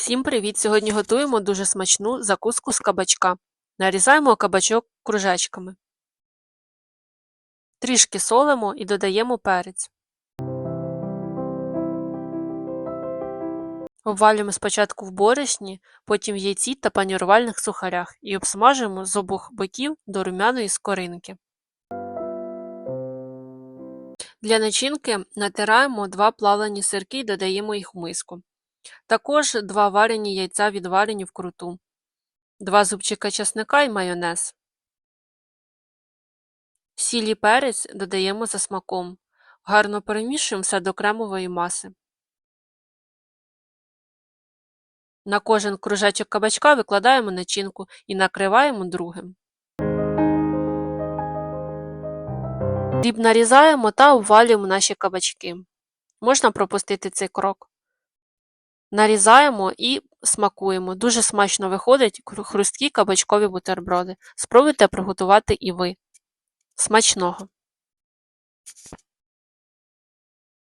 Всім привіт! Сьогодні готуємо дуже смачну закуску з кабачка. Нарізаємо кабачок кружечками. Трішки солимо і додаємо перець. Обвалюємо спочатку в борошні, потім в яйці та панірувальних сухарях і обсмажуємо з обох боків до румяної скоринки. Для начинки натираємо два плавлені сирки і додаємо їх в миску. Також два варені яйця відварені вкруту, два зубчика чесника і майонез. Сіль перець додаємо за смаком. Гарно перемішуємо все до кремової маси. На кожен кружечок кабачка викладаємо начинку і накриваємо другим. Дріб нарізаємо та обвалюємо наші кабачки. Можна пропустити цей крок нарізаємо і смакуємо. Дуже смачно виходять хрусткі кабачкові бутерброди. Спробуйте приготувати і ви. Смачного!